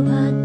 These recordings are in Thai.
about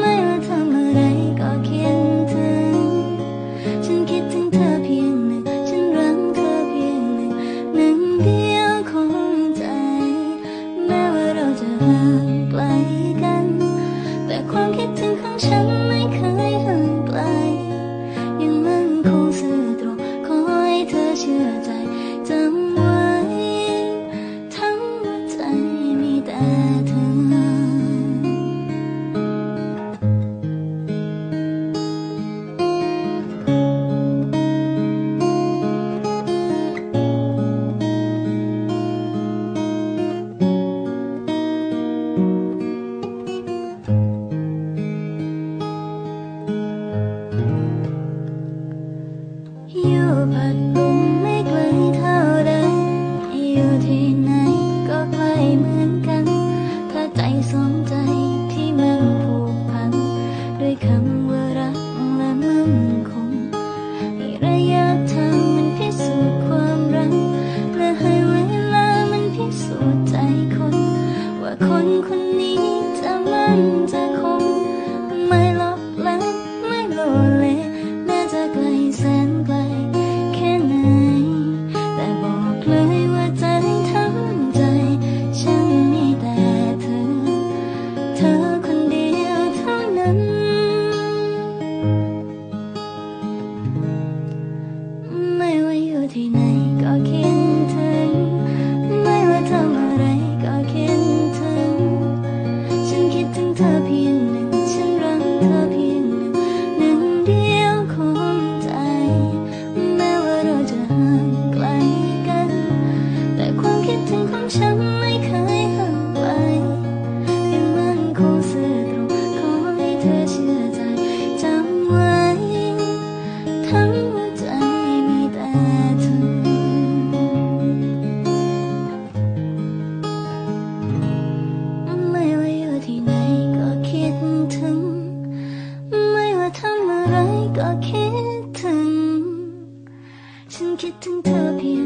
ไม่ว่าทำอะไรก็เขีถึง ฉันคิดถึงเธอเพียงหนึ่ง ฉันรักเธอเพียงหนึ่ง หนึ่งเดียวของใจ แม้ว่าเราจะห่างไกลกัน แต่ความคิดถึงของฉันไม่เคยห่างไกล ยังมั่นคงซื่อตรง ขอให้เธอเชื่อใจ ก็คิดถึง ฉันคิดถึงเธอเพียง